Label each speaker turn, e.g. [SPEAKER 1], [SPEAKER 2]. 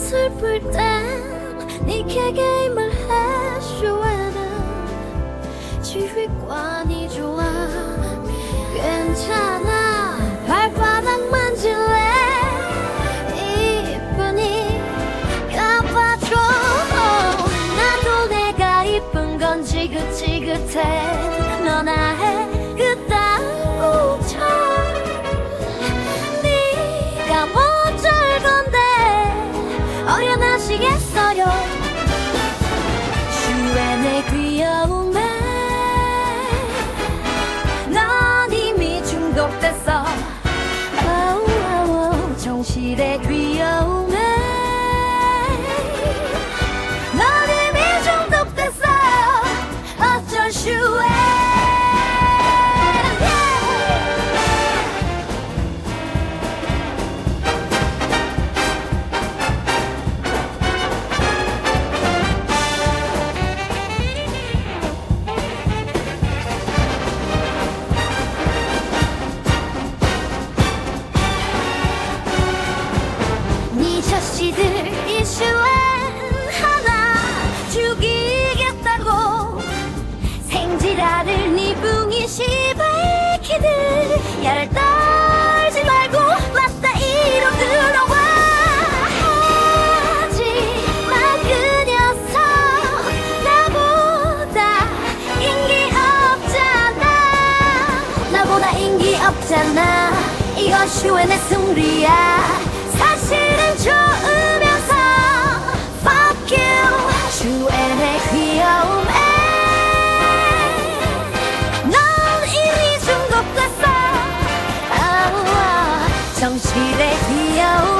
[SPEAKER 1] 슬플 땐네 게임을 해줘야는 지휘관이 좋아. 괜찮아. 발바닥 만질래? 이쁘니 까봐줘. 나도 내가 이쁜 건 지긋지긋해 너나 해 네 자식들 이슈엔 하나 죽이겠다고. 네 붕이시 밝히들 야를 떨지 말고 맞다 이로 들어와. 하지마 그 녀석 나보다 인기 없잖아. 나보다 인기 없잖아. 이건 슈의 내 승리야 想起的只有。